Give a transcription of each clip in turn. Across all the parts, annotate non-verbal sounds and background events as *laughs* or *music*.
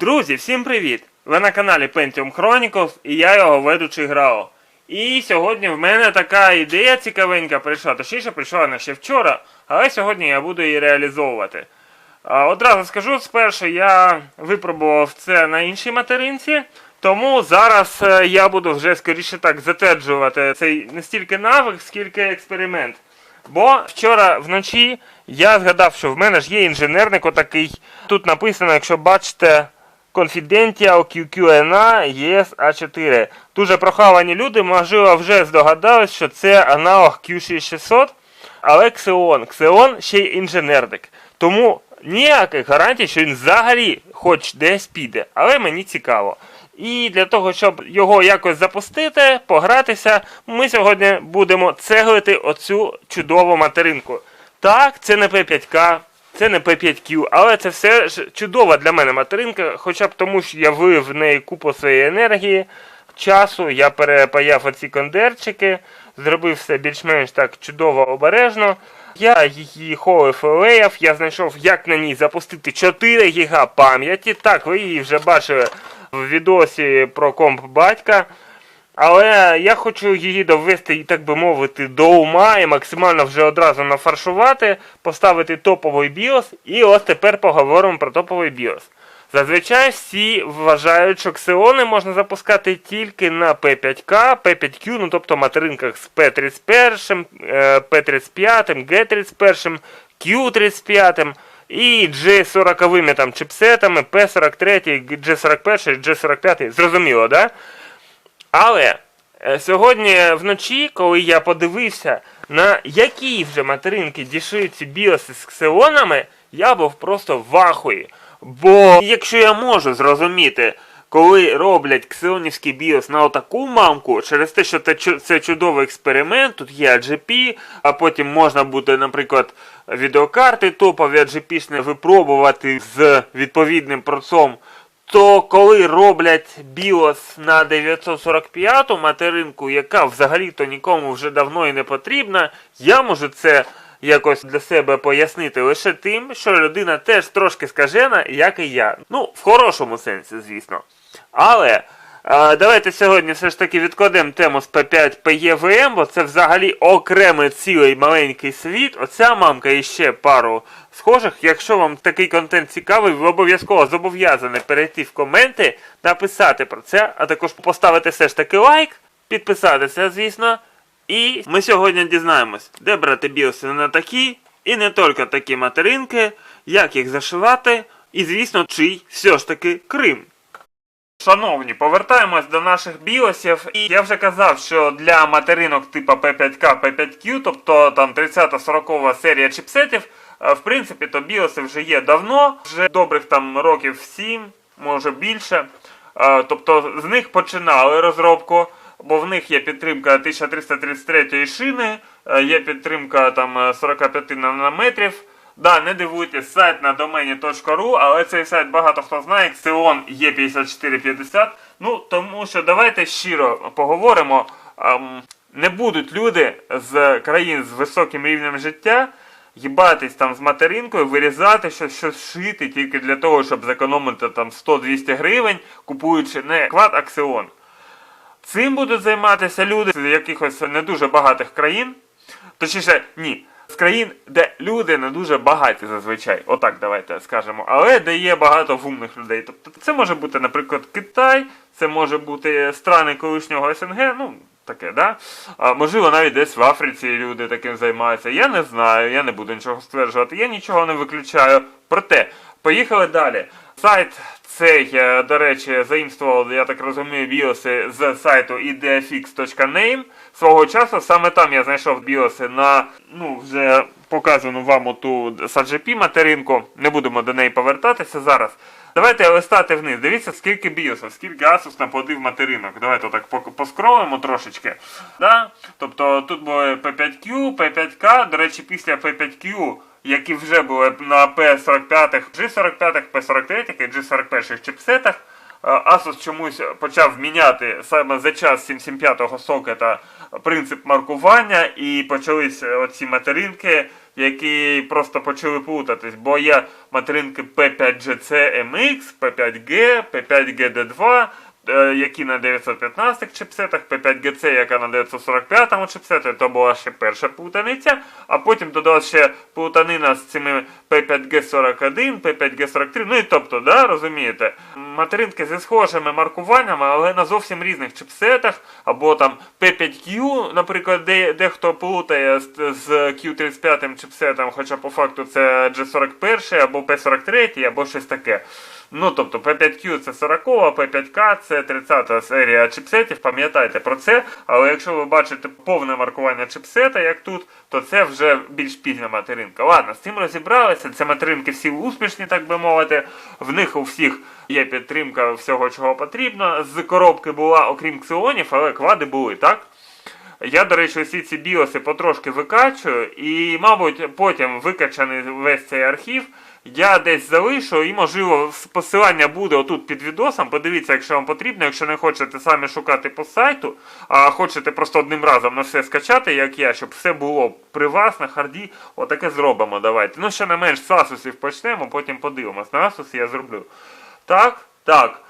Друзі, всім привіт! Ви на каналі Pentium Chronicles і я його ведучий Грао. І сьогодні в мене така ідея цікавенька прийшла, точніше прийшла вона ще вчора, але сьогодні я буду її реалізовувати. Одразу скажу, спершу я випробував це на іншій материнці, тому зараз е, я буду вже скоріше так затверджувати цей не стільки навик, скільки експеримент. Бо вчора вночі я згадав, що в мене ж є інженерник отакий. Тут написано, якщо бачите, Confidential QQNA ES A4. Дуже прохавані люди, можливо, вже здогадались, що це аналог Q6600, але Xeon. Xeon ще й інженерник. Тому ніяких гарантій, що він взагалі хоч десь піде. Але мені цікаво. І для того, щоб його якось запустити, погратися, ми сьогодні будемо цеглити оцю чудову материнку. Так, це не P5K, це не P5Q, але це все ж чудова для мене материнка, хоча б тому, що я вив в неї купу своєї енергії, часу, я перепаяв оці кондерчики, зробив все більш-менш так чудово обережно. Я її холив леяв, я знайшов, як на ній запустити 4 ГБ пам'яті. Так, ви її вже бачили в відосі про комп батька. Але я хочу її довести, і так би мовити, до ума і максимально вже одразу нафаршувати, поставити топовий BIOS, і ось тепер поговоримо про топовий BIOS. Зазвичай всі вважають, що ксеони можна запускати тільки на P5K, P5Q, ну тобто материнках з P31, е, P35, G31, Q35 і G40 там чипсетами, P43, G41, G45, зрозуміло, да? Але е, сьогодні вночі, коли я подивився, на які вже материнки дійшли ці біоси з ксеонами, я був просто в ахуї. Бо якщо я можу зрозуміти, коли роблять ксеонівський біос на отаку мамку, через те, що це, чудовий експеримент, тут є AGP, а потім можна буде, наприклад, відеокарти топові AGP випробувати з відповідним процом то коли роблять BIOS на 945 материнку, яка взагалі-то нікому вже давно і не потрібна, я можу це якось для себе пояснити лише тим, що людина теж трошки скажена, як і я. Ну, в хорошому сенсі, звісно. Але. Е, Давайте сьогодні все ж таки відкладемо тему з P5 PEVM, бо це взагалі окремий цілий маленький світ. Оця мамка і ще пару схожих. Якщо вам такий контент цікавий, ви обов'язково зобов'язані перейти в коменти, написати про це, а також поставити все ж таки лайк, підписатися, звісно. І ми сьогодні дізнаємось, де брати біоси на такі, і не тільки такі материнки, як їх зашивати, і звісно, чий все ж таки Крим. Шановні, повертаємось до наших біосів. І я вже казав, що для материнок типу P5K, P5Q, тобто там 30-40 серія чіпсетів, е, в принципі, то біоси вже є давно, вже добрих там років 7, може більше. Е, Тобто з них починали розробку, бо в них є підтримка 1333 шини, е, є підтримка там е, 45 нанометрів. Да, не дивуйтесь, сайт на домені .ru, але цей сайт багато хто знає, Xeon E5450. Ну, тому що давайте щиро поговоримо. ем, не будуть люди з країн з високим рівнем життя їбатись там з материнкою, вирізати щось, щось шити тільки для того, щоб зекономити там 100-200 гривень, купуючи не квад, а Xeon. Цим будуть займатися люди з якихось не дуже багатих країн. Точніше, ні. З країн, де люди не дуже багаті зазвичай, отак давайте скажемо, але де є багато вумних людей. Тобто це може бути, наприклад, Китай, це може бути страни колишнього СНГ, ну таке, да? А, можливо, навіть десь в Африці люди таким займаються. Я не знаю, я не буду нічого стверджувати, я нічого не виключаю. Проте, поїхали далі. Сайт цей, е, до речі, заімствував, я так розумію, біоси з сайту ideafix.name. Свого часу саме там я знайшов біоси на ну, вже показану вам оту SAGP материнку. Не будемо до неї повертатися зараз. Давайте листати вниз. Дивіться, скільки біосів, скільки Asus наплодив материнок. Давайте так по- поскролимо трошечки. Да? Тобто тут були P5Q, P5K, до речі, після P5Q які вже були на P45, G45, P43 і G41 чипсетах. е, Asus чомусь почав міняти саме за час 775-го сокета принцип маркування і почались оці материнки, які просто почали плутатись, бо є материнки P5GC MX, P5G, P5GD2, е, які на 915 чипсетах, P5GC, яка на 945-му чипсеті, то була ще перша плутаниця, а потім додалася ще плутанина з цими P5G41, P5G43, ну і тобто, да, розумієте, материнки зі схожими маркуваннями, але на зовсім різних чипсетах, або там P5Q, наприклад, де, дехто плутає з, з Q35 чипсетом, хоча по факту це G41 або P43, або щось таке. Ну, тобто P5Q це 40, P5K це 30 серія чипсетів, пам'ятайте про це. Але якщо ви бачите повне маркування чипсета, як тут, то це вже більш пізня материнка. Ладно, з цим розібралися. Це материнки всі успішні, так би мовити. В них у всіх є підтримка всього, чого потрібно. З коробки була, окрім ксилонів, але квади були, так? Я, до речі, усі ці біоси потрошки викачую, і, мабуть, потім викачаний весь цей архів. Я десь залишу і, можливо, посилання буде отут під відосом. Подивіться, якщо вам потрібно, якщо не хочете самі шукати по сайту, а хочете просто одним разом на все скачати, як я, щоб все було при вас на харді, отаке зробимо. Давайте. Ну, ще не менш з Asus почнемо, потім подивимось. На Asus я зроблю. Так, так.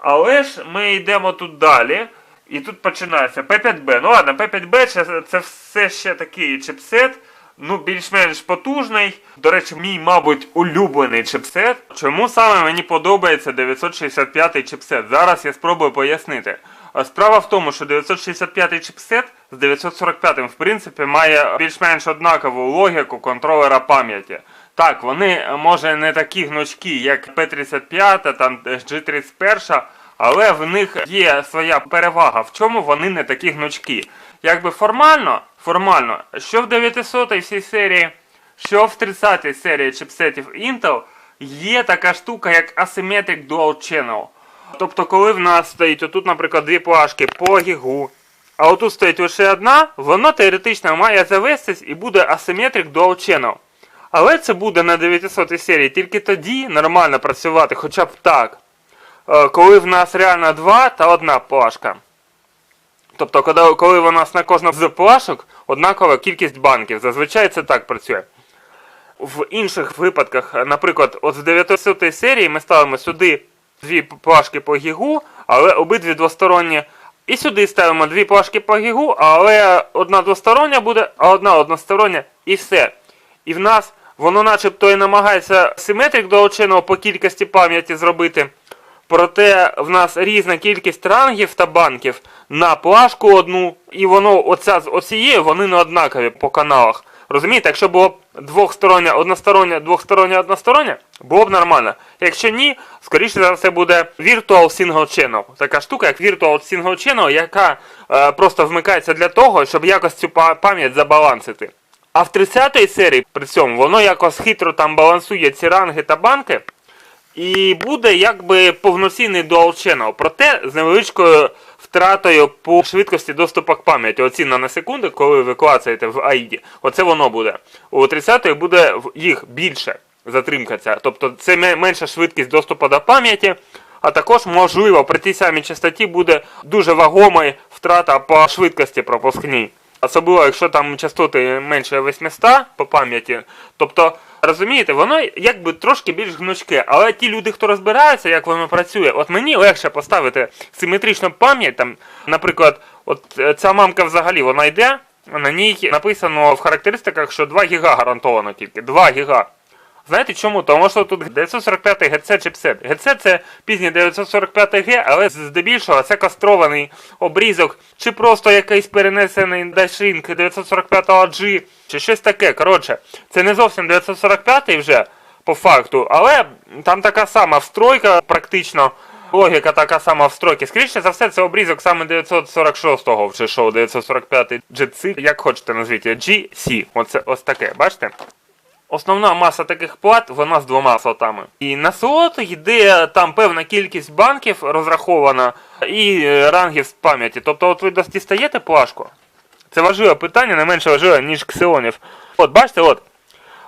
Але ж ми йдемо тут далі. І тут починається P5B. Ну ладно, P5B це, це все ще такий чипсет. Ну, більш-менш потужний. До речі, мій, мабуть, улюблений чипсет. Чому саме мені подобається 965 чипсет? Зараз я спробую пояснити. Справа в тому, що 965 чипсет з 945 в принципі має більш-менш однакову логіку контролера пам'яті. Так, вони може не такі гнучкі, як P35, там G31, але в них є своя перевага. В чому вони не такі гнучкі? Якби формально, формально, що в 900 всій серії, що в 30 серії чипсетів Intel, є така штука, як Asymmetric Dual Channel. Тобто, коли в нас стоїть отут, наприклад, дві плашки по гігу, а отут стоїть лише одна, воно теоретично має завестись і буде Asymmetric Dual Channel. Але це буде на 900 серії тільки тоді нормально працювати, хоча б так. Е, Коли в нас реально два та одна плашка. Тобто, коли, у нас на кожну з плашок однакова кількість банків. Зазвичай це так працює. В інших випадках, наприклад, от з 900 серії ми ставимо сюди дві плашки по гігу, але обидві двосторонні. І сюди ставимо дві плашки по гігу, але одна двостороння буде, а одна одностороння, і все. І в нас воно начебто і намагається симетрик доочинного по кількості пам'яті зробити. Проте в нас різна кількість рангів та банків на плашку одну, і воно оця з оцією вони не однакові по каналах. Розумієте, якщо було б двохстороння, одностороння, двохстороння, одностороння, було б нормально. Якщо ні, скоріше за все буде Virtual Single Channel. Така штука, як Virtual Single Channel, яка е, просто вмикається для того, щоб якось цю пам'ять забалансити. А в 30-й серії при цьому воно якось хитро там балансує ці ранги та банки. І буде якби повноцінний Dual Channel, проте з невеличкою втратою по швидкості доступу к пам'яті. Оці на секунди, коли ви клацаєте в AID, оце воно буде. У 30-ї буде їх більше затримка ця. Тобто це менша швидкість доступу до пам'яті, а також, можливо, при тій самій частоті буде дуже вагомий втрата по швидкості пропускній. Особливо, якщо там частоти менше 800 по пам'яті. Тобто, розумієте, воно якби трошки більш гнучке, але ті люди, хто розбирається, як воно працює, от мені легше поставити симетричну пам'ять, там, наприклад, от е, ця мамка взагалі вона йде, на ній написано в характеристиках, що 2 гіга гарантовано тільки. 2 ГБ. Знаєте чому? Тому що тут 945 ГЦ чипсет. ГЦ це пізній 945 Г, але здебільшого це кастрований обрізок, чи просто якийсь перенесений дайшинг 945 G, чи щось таке. Коротше, це не зовсім 945 вже по факту, але там така сама встройка, практично. Логіка така сама встройки. Скоріше за все, це обрізок саме 946-го, чи що, 945 GC, як хочете назвіть, GC. Оце ось таке, бачите? Основна маса таких плат, вона з двома слотами. І на слот йде там певна кількість банків розрахована і е, рангів з пам'яті. Тобто, от ви дістаєте плашку. Це важливе питання, не менше важливе, ніж ксилонів. От, бачите, от.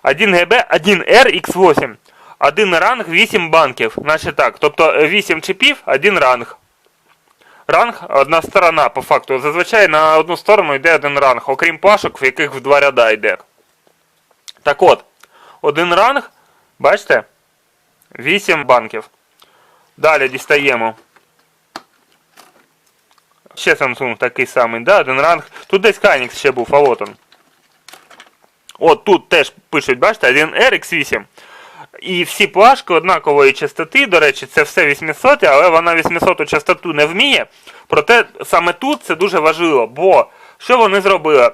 1 ГБ, 1 RX8. Один ранг, 8 банків. Значить так. Тобто 8 чипів, один ранг. Ранг одна сторона, по факту. Зазвичай на одну сторону йде один ранг, окрім плашок, в яких в два ряда йде. Так от, один ранг, бачите? 8 банків. Далі дістаємо. Ще Samsung такий самий, да, один ранг. Тут десь Hynix ще був, а от он. От тут теж пишуть, бачите, один RX8. І всі плашки однакової частоти, до речі, це все 800, але вона 800 частоту не вміє. Проте саме тут це дуже важливо, бо що вони зробили?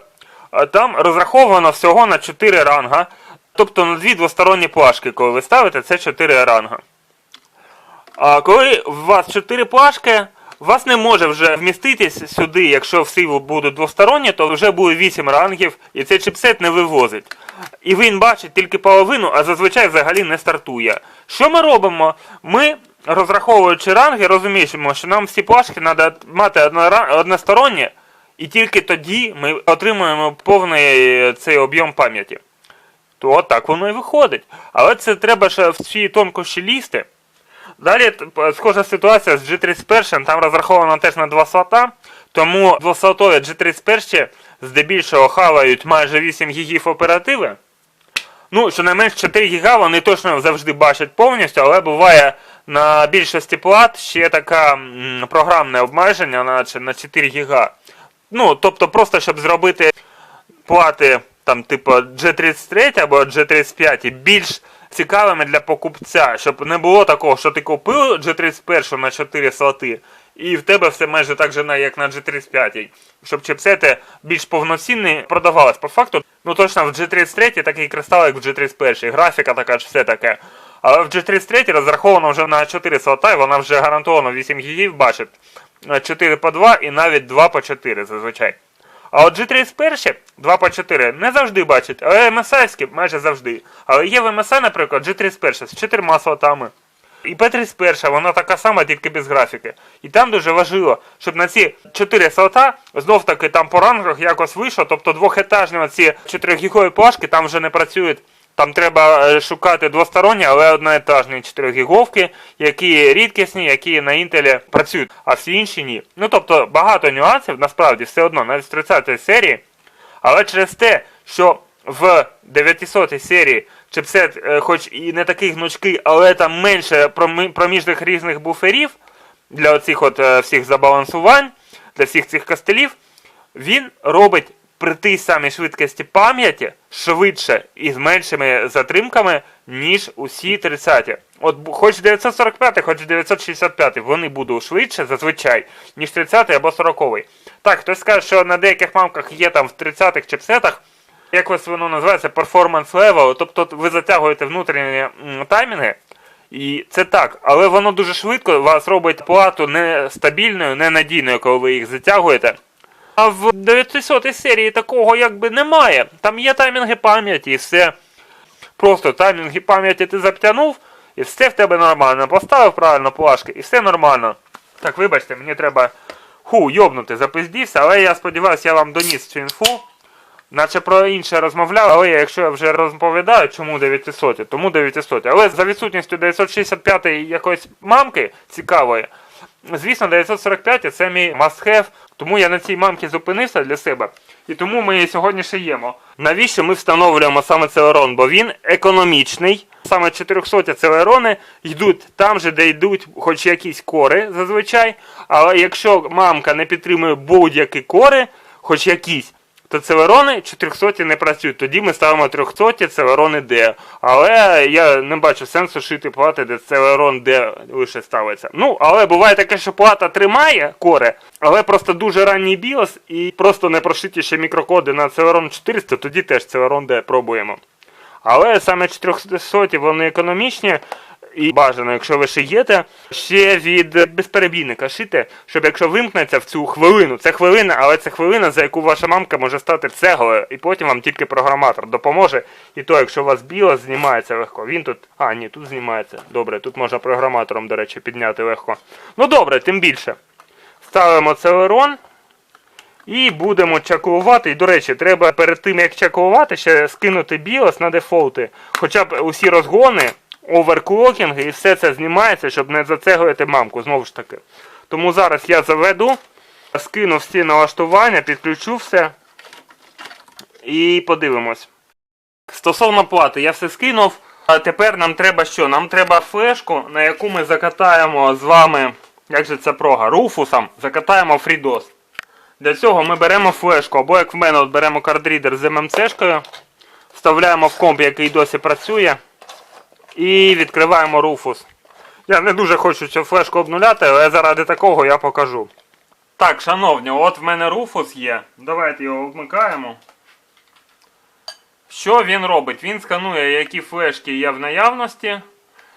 Там розраховано всього на 4 ранга. Тобто на дві двосторонні плашки, коли ви ставите, це 4 ранга. А коли у вас 4 плашки, у вас не може вже вміститись сюди, якщо всі будуть двосторонні, то вже буде 8 рангів, і цей чипсет не вивозить. І він бачить тільки половину, а зазвичай взагалі не стартує. Що ми робимо? Ми, розраховуючи ранги, розуміємо, що нам всі плашки треба мати односторонні, і тільки тоді ми отримуємо повний цей об'єм пам'яті. То так воно і виходить. Але це треба ще в ці тонкощі лізти. Далі схожа ситуація з G31, там розраховано теж на 2 слота, тому двослотові G31 здебільшого хавають майже 8 гігів оперативи. Ну, щонайменш 4 гіга вони точно завжди бачать повністю, але буває на більшості плат ще таке програмне обмеження наче на 4 гіга. Ну, тобто просто щоб зробити плати там, типу G33 або G35 більш цікавими для покупця, щоб не було такого, що ти купив G31 на 4 слоти, і в тебе все майже так же, як на G35. Щоб чипсети більш повноцінні продавались. По факту, ну точно в G33 такий кристал, як в G31, графіка така ж все таке. Але в G33 розраховано вже на 4 слота, і вона вже гарантовано 8 гігів бачить. 4 по 2 і навіть 2 по 4 зазвичай. А от G31 2 по 4 не завжди бачить, але MSI майже завжди. Але є в MSI, наприклад, G31 з 4 слотами. І P31, вона така сама, тільки без графіки. І там дуже важливо, щоб на ці 4 слота, знов таки там по рангах якось вийшло, тобто двохетажні оці 4 гігові плашки там вже не працюють. Там треба е, шукати двосторонні, але одноетажні 4 гіговки, які рідкісні, які на інтелі працюють, а всі інші ні. Ну тобто багато нюансів, насправді все одно, навіть з 30 серії. Але через те, що в 900 серії чипсет, е, хоч і не такий гнучкий, але там менше проміжних різних буферів для оцих от е, всіх забалансувань, для всіх цих костелів, він робить при тій самій швидкості пам'яті швидше і з меншими затримками, ніж усі 30-ті. От хоч 945, хоч 965, вони будуть швидше зазвичай, ніж 30-й або 40-й. Так, хтось скаже, що на деяких мамках є там в 30-х чипсетах, якось воно називається performance level, тобто ви затягуєте внутрішні таймінги, і це так, але воно дуже швидко вас робить плату нестабільною, ненадійною, коли ви їх затягуєте. А в 900 серії такого якби немає. Там є таймінги пам'яті і все. Просто таймінги пам'яті ти затягнув, і все в тебе нормально. Поставив правильно плашки, і все нормально. Так, вибачте, мені треба ху, йобнути, запиздівся, але я сподіваюся, я вам доніс цю інфу. Наче про інше розмовляв, але якщо я вже розповідаю, чому 900, тому 900. Але за відсутністю 965 якоїсь мамки цікавої, звісно, 945 це мій must-have, тому я на цій мамці зупинився для себе. І тому ми її сьогодні шиємо. Навіщо ми встановлюємо саме целерон? Бо він економічний. Саме 400 целерони йдуть там же, де йдуть хоч якісь кори зазвичай. Але якщо мамка не підтримує будь-які кори, хоч якісь, то целерони 400 не працюють. Тоді ми ставимо 300 целерони D. Але я не бачу сенсу шити плати, де целерон D лише ставиться. Ну, але буває таке, що плата тримає кори, але просто дуже ранній BIOS і просто не прошиті ще мікрокоди на Celeron 400, тоді теж Celeron D пробуємо. Але саме 400 вони економічні. І бажано, якщо ви шиєте, ще від безперебійника шити, щоб якщо вимкнеться в цю хвилину, це хвилина, але це хвилина, за яку ваша мамка може стати цеглою, і потім вам тільки програматор допоможе. І то, якщо у вас біос знімається легко, він тут. А, ні, тут знімається. Добре, тут можна програматором, до речі, підняти легко. Ну добре, тим більше. Ставимо целерон. І будемо чакувати. І, до речі, треба перед тим, як чакувати, ще скинути BIOS на дефолти. Хоча б усі розгони, оверклокінги і все це знімається, щоб не зацегувати мамку, знову ж таки. Тому зараз я заведу, скину всі налаштування, підключу все і подивимось. Стосовно плати, я все скинув. А тепер нам треба що? Нам треба флешку, на яку ми закатаємо з вами, як же це прога, руфусом, закатаємо FreeDOS. Для цього ми беремо флешку, або як в мене от беремо кардрідер з ММЦ-шкою, вставляємо в комп, який досі працює, і відкриваємо руфус. Я не дуже хочу цю флешку обнуляти, але заради такого я покажу. Так, шановні, от в мене руфус є. Давайте його вмикаємо. Що він робить? Він сканує, які флешки є в наявності,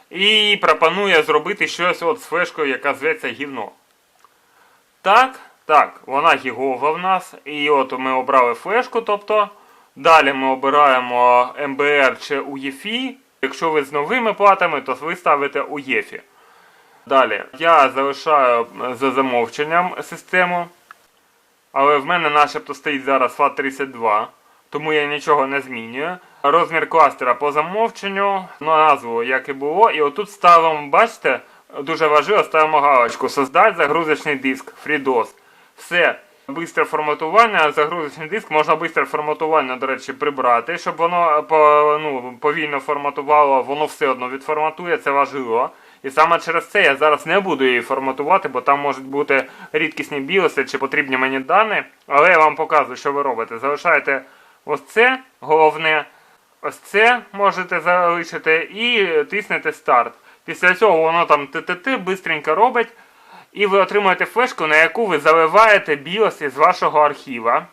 і пропонує зробити щось от з флешкою, яка зветься гівно. Так, так, вона гігова в нас. І от ми обрали флешку, тобто. Далі ми обираємо MBR чи UEFI. Якщо ви з новими платами, то ви ставите UEFI. Далі я залишаю за замовченням систему. Але в мене начебто стоїть зараз FAT32, тому я нічого не змінюю. Розмір кластера по замовченню, назву як і було. І отут ставимо, бачите, дуже важливо, ставимо галочку Создать загрузочний диск FreeDOS. Все. Бистре форматування, загрузочний диск, можна бистре форматування, до речі, прибрати, щоб воно ну, повільно форматувало, воно все одно відформатує, це важливо. І саме через це я зараз не буду її форматувати, бо там можуть бути рідкісні біоси чи потрібні мені дані. Але я вам показую, що ви робите. Залишаєте ось це головне, ось це можете залишити і тиснете старт. Після цього воно там ТТТ бистренько робить. І ви отримуєте флешку, на яку ви заливаєте BIOS із вашого архіва.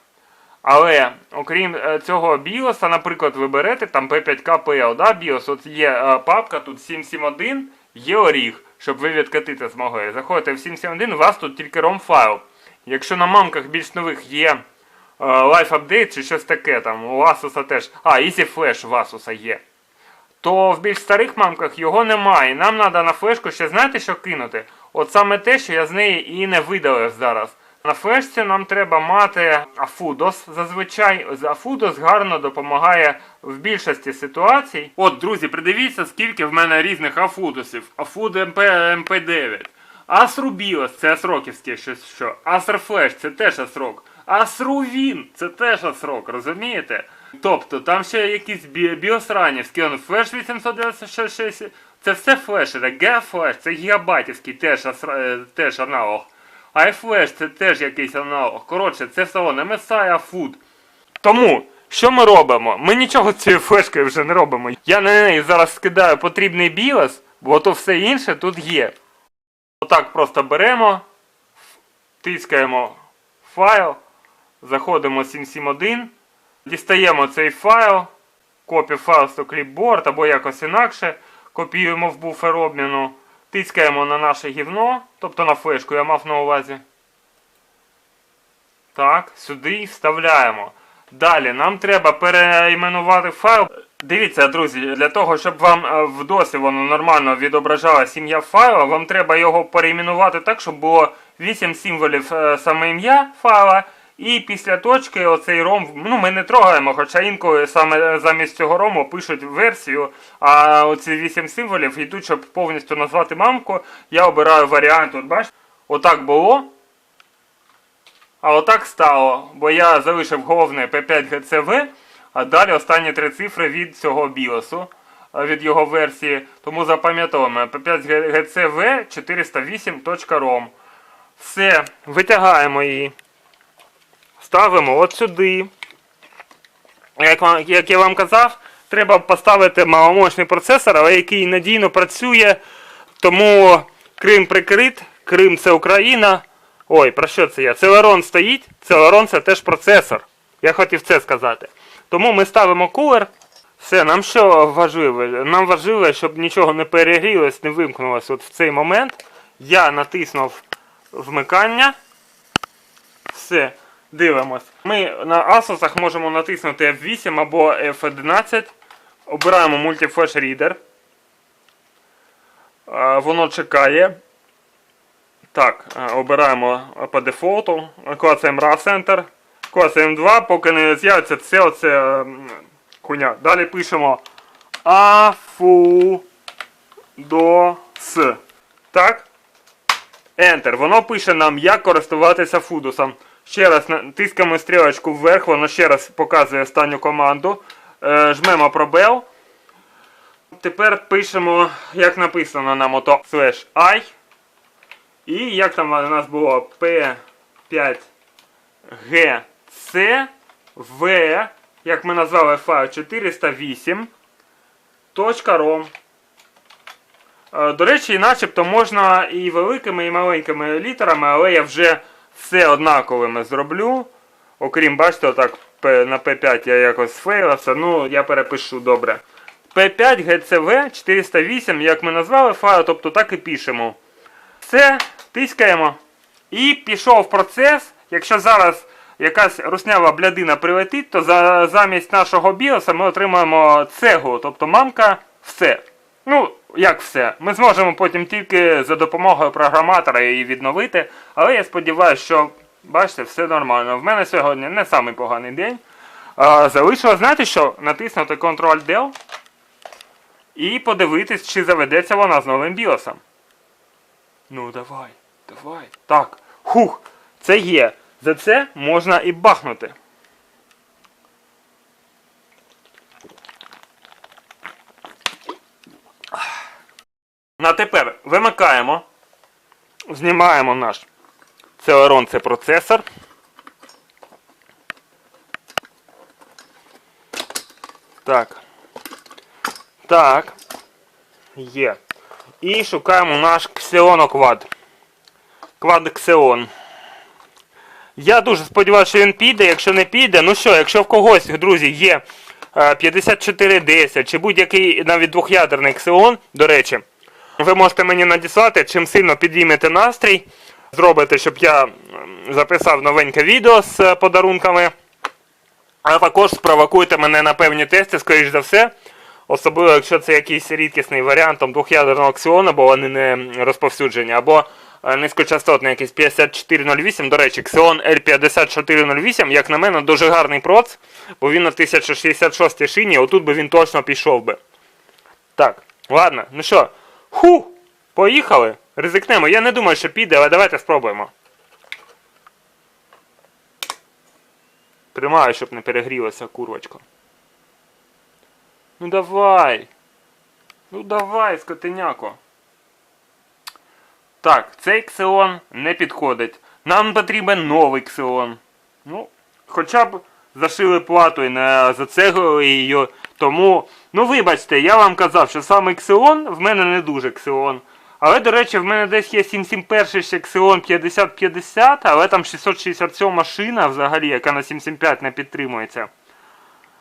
Але окрім е, цього BIOS, наприклад, ви берете там P5KPL, да, BIOS, от є е, папка тут 771, є оріг, щоб ви відкатити змогли. Заходите в 771, у вас тут тільки ROM файл. Якщо на мамках більш нових є е, Life Update чи щось таке, там у Asus теж. А, Easy Flash у Asus є. То в більш старих мамках його немає. Нам треба на флешку ще знаєте, що кинути? От саме те, що я з неї і не видалив зараз. На флешці нам треба мати Afoodos зазвичай. Afoodos гарно допомагає в більшості ситуацій. От, друзі, придивіться, скільки в мене різних Afudosів. Afud MP, MP9. Asrubios це асроківське щось що. Asrflash це теж асрок. Asruvin це теж асрок, розумієте? Тобто там ще якісь бі- біосранівські, он флеш 896, це все флеші, G-флеш, це гігабайтівський теж, е, теж аналог. iFlash це теж якийсь аналог. Коротше, це воно, Messiah Food. Тому, що ми робимо? Ми нічого з цією флешкою вже не робимо. Я на неї зараз скидаю потрібний BIOS, бо то все інше тут є. Отак просто беремо, тискаємо файл, заходимо 771, дістаємо цей файл, копі файл з кліпборд або якось інакше, копіюємо в буфер обміну, тискаємо на наше гівно, тобто на флешку я мав на увазі. Так, сюди і вставляємо. Далі нам треба переіменувати файл. Дивіться, друзі, для того, щоб вам е, в досі воно нормально відображала сім'я файла, вам треба його переіменувати так, щоб було 8 символів е, саме ім'я файла. І після точки оцей ром, ну ми не трогаємо, хоча інколи саме замість цього рому пишуть версію, а оці 8 символів йдуть, щоб повністю назвати мамку. Я обираю варіант, от бачите, отак було. А отак стало, бо я залишив головне P5GCV, а далі останні три цифри від цього біосу, від його версії. Тому запам'ятовуємо P5GCV 408.rom. Все, витягаємо її. Ставимо от сюди. Як, вам- як я вам казав, треба поставити маломощний процесор, але який надійно працює. Тому Крим прикрит, Крим це Україна. Ой, про що це я? Celeron стоїть, Celeron це теж процесор. Я хотів це сказати. Тому ми ставимо кулер. Все, нам що важливо? Нам важливо, щоб нічого не перегрілось, не вимкнулось от в цей момент. Я натиснув вмикання. Все, дивимось. Ми на Asus можемо натиснути F8 або F11. Обираємо Multiflash Reader. Воно чекає. Так, обираємо по дефолту. Клацаємо RAW Center. Клацаємо 2, поки не з'явиться це оце хуйня. Далі пишемо AFUDOS. Так. Enter. Воно пише нам, як користуватися фудусом. Ще раз тискаємо стрілочку вверх, воно ще раз показує останню команду. е, жмемо пробел. Тепер пишемо, як написано на мото slash i. І як там у нас було P5 GC V, як ми назвали файл 408. .rom. Е, До речі, начебто можна і великими, і маленькими літерами, але я вже все однаковими зроблю. Окрім, бачите, отак на P5 я якось сфейлився, ну я перепишу добре. P5 GCV 408, як ми назвали файл, тобто так і пишемо. Все, тискаємо. І пішов процес. Якщо зараз якась руснява блядина прилетить, то за, замість нашого біоса ми отримаємо цеглу, тобто мамка все. Ну, як все. Ми зможемо потім тільки за допомогою програматора її відновити. Але я сподіваюся, що бачите, все нормально. В мене сьогодні не самий поганий день. Залишилось, знаєте що? Натиснути Ctrl-Del і подивитись, чи заведеться вона з новим біосом. Ну, давай, давай. Так. Хух, це є. За це можна і бахнути. А тепер вимикаємо. Знімаємо наш Celeron, це процесор. Так. Так. Є. І шукаємо наш Quad. Quad Xeon. Я дуже сподіваюся, що він піде. Якщо не піде, ну що, якщо в когось, друзі, є е, 5410 чи будь-який навіть двох'ядерний Xeon, до речі, ви можете мені надіслати, чим сильно підіймете настрій. Зробите, щоб я записав новеньке відео з е, подарунками. А також спровокуйте мене на певні тести, скоріш за все. Особливо, якщо це якийсь рідкісний варіант там, двох'ядерного ксіону, бо вони не розповсюджені, або е, низькочастотний якийсь 5408. До речі, Xeon L5408, як на мене, дуже гарний проц, бо він на 1066 шині, отут би він точно пішов би. Так, ладно, ну що, ху, поїхали. Ризикнемо. Я не думаю, що піде, але давайте спробуємо. Тримаю, щоб не перегрілася курочка. Ну давай. Ну давай, скотиняко. Так, цей ксеон не підходить. Нам потрібен новий ксеон. Ну, хоча б зашили плату і не зацеглили її. Тому, ну вибачте, я вам казав, що саме ксеон в мене не дуже ксеон. Але, до речі, в мене десь є 771 ще Xeon 5050, але там 667 шина взагалі, яка на 775 не підтримується.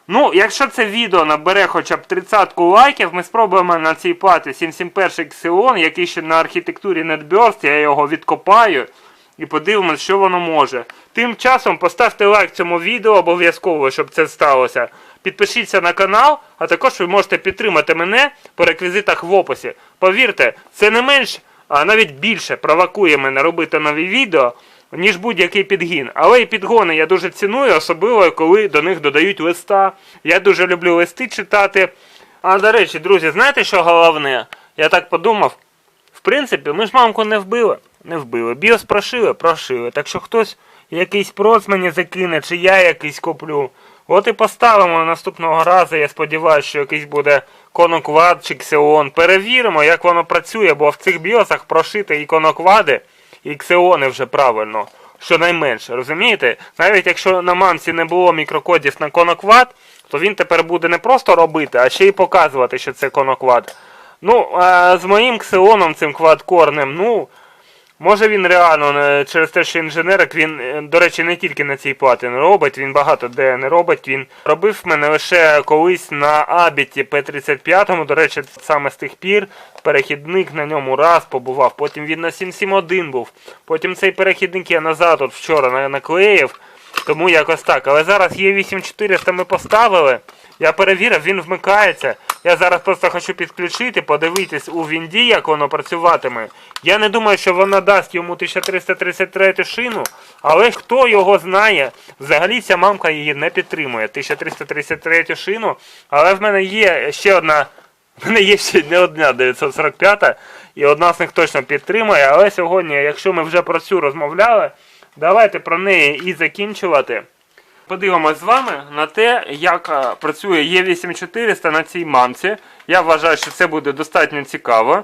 Ну, якщо це відео набере хоча б 30 лайків, ми спробуємо на цій платі 771 Xeon, який ще на архітектурі NetBurst, я його відкопаю і подивимось, що воно може. Тим часом поставте лайк цьому відео обов'язково, щоб це сталося. Підпишіться на канал, а також ви можете підтримати мене по реквізитах в описі. Повірте, це не менш, а навіть більше провокує мене робити нові відео, ніж будь-який підгін. Але і підгони я дуже ціную, особливо коли до них додають листа. Я дуже люблю листи читати. А до речі, друзі, знаєте, що головне? Я так подумав. В принципі, ми ж мамку не вбили. Не вбили. Біос прошили, прошили. Так що хтось якийсь проц мені закине, чи я якийсь куплю. От і поставимо наступного разу. Я сподіваюся, що якийсь буде коноквад чи ксеон. Перевіримо, як воно працює, бо в цих біосах прошити і коноквади, і ксеони вже правильно. Щонайменше, розумієте? Навіть якщо на мамці не було мікрокодів на коноквад, то він тепер буде не просто робити, а ще й показувати, що це коноквад. Ну, а з моїм ксеоном, цим квадкорним, ну, може він реально через те, що інженерик, він, е, до речі, не тільки на цій платі не робить, він багато де не робить. Він робив мене лише колись на Абіті П-35, до речі, саме з тих пір перехідник на ньому раз побував, потім він на 771 був, потім цей перехідник я назад от вчора наклеїв. Тому якось так. Але зараз є 8400 ми поставили. Я перевірив, він вмикається. Я зараз просто хочу підключити, подивитись у Вінді, як воно працюватиме. Я не думаю, що вона дасть йому 1333 шину, але хто його знає, взагалі ця мамка її не підтримує. 1333 шину, але в мене є ще одна. *laughs* В мене є ще не одна 945, і одна з них точно підтримує. Але сьогодні, якщо ми вже про цю розмовляли, давайте про неї і закінчувати. Подивимось з вами на те, як е, працює Е8400 на цій мамці. Я вважаю, що це буде достатньо цікаво.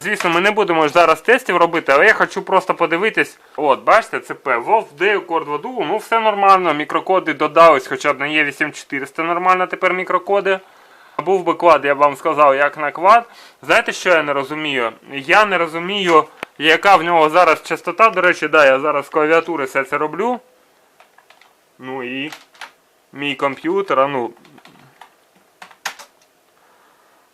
Звісно, ми не будемо зараз тестів робити, але я хочу просто подивитись. От, бачите, це ЦП, Wolf, Дею, Корд, Воду, ну все нормально, мікрокоди додались, хоча б на Е8400 нормально тепер мікрокоди. Був би квад, я б вам сказав, як на квад. Знаєте, що я не розумію? Я не розумію, яка в нього зараз частота. До речі, да, я зараз з клавіатури все це роблю. Ну і мій комп'ютер, ну.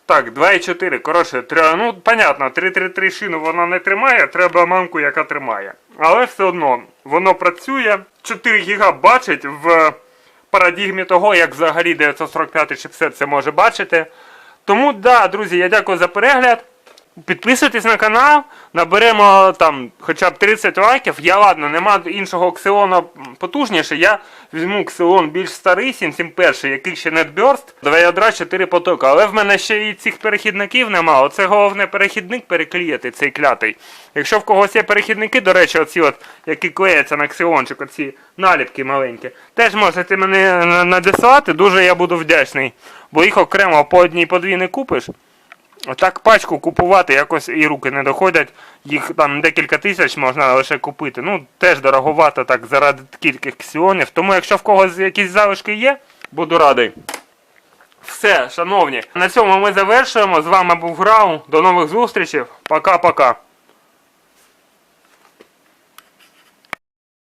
Так, 2,4. Коротше, треба, ну, понятно, 333 шину вона не тримає, треба мамку, яка тримає. Але все одно, воно працює. 4 гіга бачить в парадігмі того, як взагалі 945 чипсет це може бачити. Тому, да, друзі, я дякую за перегляд. Підписуйтесь на канал, наберемо там хоча б 30 лайків. Я ладно, нема іншого ксилона потужніше. Я візьму ксилон більш старий, 771, який ще не бёрст, два ядра, 4 потоки. Але в мене ще і цих перехідників нема. Оце головне перехідник переклеїти, цей клятий. Якщо в когось є перехідники, до речі, оці от, які клеяться на ксилончик, оці наліпки маленькі, теж можете мене на- надіслати, дуже я буду вдячний. Бо їх окремо по одній по дві не купиш. Отак пачку купувати якось і руки не доходять. Їх там декілька тисяч можна лише купити. Ну, теж дороговато так заради кількох ксіонів. Тому якщо в когось якісь залишки є, буду радий. Все, шановні, на цьому ми завершуємо. З вами був Грау. До нових зустрічей. Пока-пока.